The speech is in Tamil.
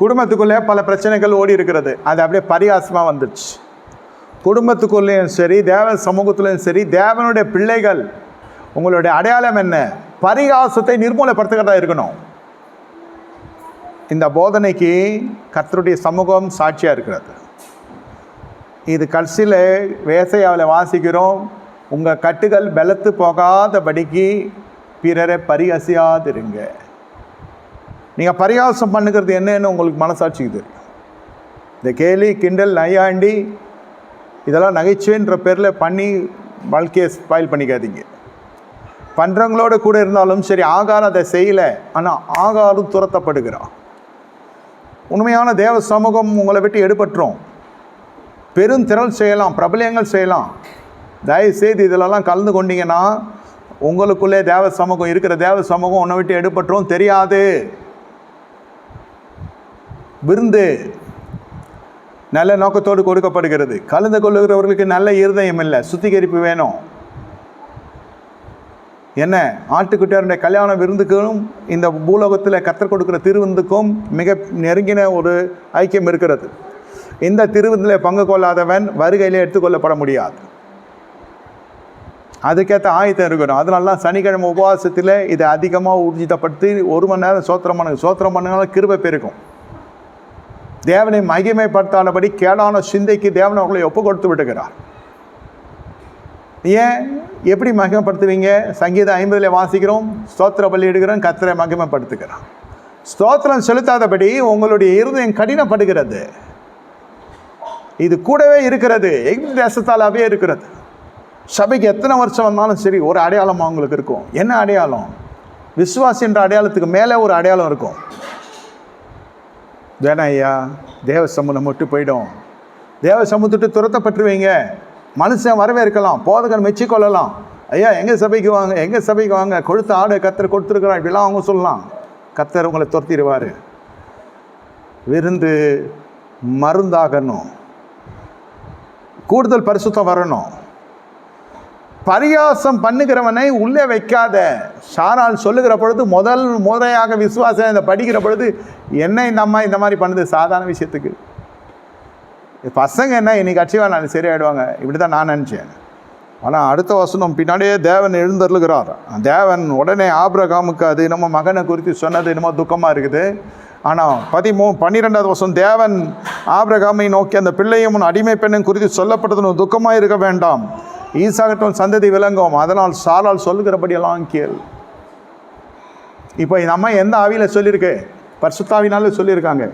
குடும்பத்துக்குள்ளே பல பிரச்சனைகள் ஓடி இருக்கிறது. அது அப்படியே பரிகாசமாக வந்துடுச்சு. குடும்பத்துக்குள்ளேயும் சரி தேவ சமூகத்துலேயும் சரி தேவனுடைய பிள்ளைகள் உங்களுடைய அடையாளம் என்ன? பரிகாசத்தை நிர்மூலப்படுத்துகிறதா இருக்கணும். இந்த போதனைக்கு கர்த்தருடைய சமூகம் சாட்சியாக இருக்கிறது. இது கடைசியில் வேசையாவில் வாசிக்கிறோம் உங்கள் கட்டுகள் பலத்து போகாதபடிக்கு பிறரை பரிகசியாதிருங்க. நீங்கள் பரிகாசம் பண்ணுகிறது என்னன்னு உங்களுக்கு மனசாட்சிக்குது இந்த கேலி கிண்டல் நையாண்டி இதெல்லாம் நகைச்சுவைன்ற பேரில் பண்ணி வாழ்க்கையை ஸ்பாயில் பண்ணிக்காதீங்க. பண்ணுறவங்களோட கூட இருந்தாலும் சரி ஆகாரம் அதை செய்யலை ஆனால் ஆகாரம் துரத்தப்படுகிறான். உண்மையான தேவ சமூகம் உங்களை விட்டு எடுபட்டுரும். பெருந்திரள் செய்யலாம் பிரபலயங்கள் செய்யலாம். தயவுசெய்து இதிலெல்லாம் கலந்து கொண்டீங்கன்னா உங்களுக்குள்ளே தேவ சமூகம் இருக்கிற தேவ சமூகம் உன்னை விட்டு எடுபட்டுரும் தெரியாது. விருந்து நல்ல நோக்கத்தோடு கொடுக்கப்படுகிறது. கலந்து கொள்ளுகிறவர்களுக்கு நல்ல இருதயம் இல்லை சுத்திகரிப்பு வேணும். என்ன? ஆட்டுக்குட்டியாருடைய கல்யாண விருந்துக்கும் இந்த பூலோகத்தில் கத்தர் கொடுக்குற திருவிருந்துக்கும் மிக நெருங்கின ஒரு ஐக்கியம் இருக்கிறது. இந்த திருவிருந்தில் பங்கு கொள்ளாதவன் வருகையிலே எடுத்துக்கொள்ளப்பட முடியாது. அதுக்கேற்ற ஆயத்தம் இருக்கணும். அதனால தான் சனிக்கிழமை உபவாசத்தில் இதை அதிகமாக ஊர்ஜிதப்படுத்தி ஒரு மணி நேரம் சோத்திரம் பண்ணுங்க சோத்திரம் பண்ணுங்கனால கிருபை பெருக்கும் தேவனை மகிமைப்படுத்தாதபடி கேடான சிந்தைக்கு தேவன் அவர்களை ஒப்பு கொடுத்து விட்டுகிறார் ஏன்? எப்படி மகிமைப்படுத்துவீங்க? சங்கீதம் ஐம்பதில் வாசிக்கிறோம் ஸ்தோத்திர பள்ளி எடுக்கிறோம் கத்தரை மகிமைப்படுத்துகிறோம் ஸ்தோத்திரம் செலுத்தாதபடி உங்களுடைய இருதயம் கடினப்படுகிறது. இது கூடவே இருக்கிறது எகிப்து தேசத்தாலாவே இருக்கிறது. சபைக்கு எத்தனை வருஷம் வந்தாலும் சரி ஒரு அடையாளம் அவங்களுக்கு இருக்கும். என்ன அடையாளம்? விசுவாசி என்ற அடையாளத்துக்கு மேலே ஒரு அடையாளம் இருக்கும். வேணா ஐயா தேவ சமூகம் விட்டு போயிடும். தேவ சமூகத்துட்டு துரத்தப்பட்டுருவீங்க. மனுஷன் வரவேற்கலாம் போதகன் மெச்சிக்கொள்ளலாம். ஐயா எங்கள் சபைக்கு வாங்க எங்கள் சபைக்கு வாங்க? கொழுத்த ஆடு கத்தர் கொடுத்துருக்குறோம் இப்படிலாம் அவங்க சொல்லலாம். கத்தர் உங்களை துரத்திடுவார். விருந்து மருந்தாகணும். கூடுதல் பரிசுத்தம் வரணும். பரியாசம் பண்ணுகிறவனை உள்ளே வைக்காத. சாரால் சொல்லுகிற பொழுது முதல் முறையாக விசுவாசம் இதை படிக்கிற பொழுது என்ன இந்த அம்மா இந்த மாதிரி பண்ணுது? சாதாரண விஷயத்துக்கு. பசங்க என்ன இன்னைக்கு அச்சிவா நான் சரியாயிடுவாங்க. இப்படி தான் நான் நினச்சேன். ஆனால் அடுத்த வசனம் பின்னாடியே தேவன் எழுந்தருளுகிறார். தேவன் உடனே ஆபிரகாமுக்கு அது நம்ம மகனை குறித்து சொன்னது என்னமோ துக்கமாக இருக்குது. ஆனால் பதிமூ பன்னிரெண்டாவது வருஷம் தேவன் ஆபிரகாமை நோக்கி அந்த பிள்ளையும் உன் அடிமை பெண்ணும் குறித்து சொல்லப்பட்டது துக்கமாக இருக்க வேண்டாம். ஈசாகட்டும் சந்ததி விளங்கும். அதனால் சாரால் சொல்லுகிறபடியெல்லாம் கேள். இப்போ நம்ம எந்த ஆவியில் சொல்லியிருக்கு? பரிசுத்தாவினால சொல்லியிருக்காங்க.